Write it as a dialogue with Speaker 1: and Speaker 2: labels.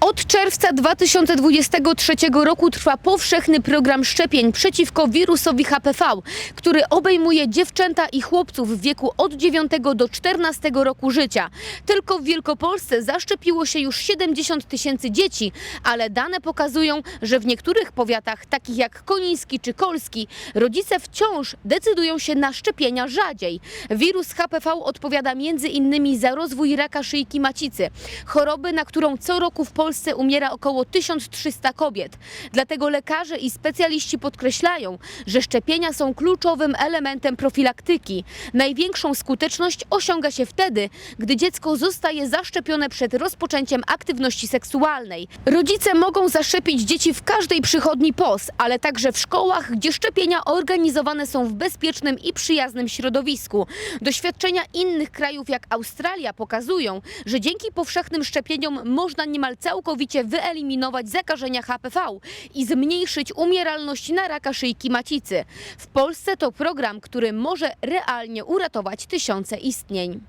Speaker 1: Od czerwca 2023 roku trwa powszechny program szczepień przeciwko wirusowi HPV, który obejmuje dziewczęta i chłopców w wieku od 9 do 14 roku życia. Tylko w Wielkopolsce zaszczepiło się już 70 tysięcy dzieci, ale dane pokazują, że w niektórych powiatach, takich jak Koniński czy Kolski, rodzice wciąż decydują się na szczepienia rzadziej. Wirus HPV odpowiada między innymi za rozwój raka szyjki macicy, choroby, na którą co roku w Polsce umiera około 1300 kobiet. Dlatego lekarze i specjaliści podkreślają, że szczepienia są kluczowym elementem profilaktyki. Największą skuteczność osiąga się wtedy, gdy dziecko zostaje zaszczepione przed rozpoczęciem aktywności seksualnej. Rodzice mogą zaszczepić dzieci w każdej przychodni POS, ale także w szkołach, gdzie szczepienia organizowane są w bezpiecznym i przyjaznym środowisku. Doświadczenia innych krajów jak Australia pokazują, że dzięki powszechnym szczepieniom można niemal całkowicie wyeliminować zakażenia HPV i zmniejszyć umieralność na raka szyjki macicy. W Polsce to program, który może realnie uratować tysiące istnień.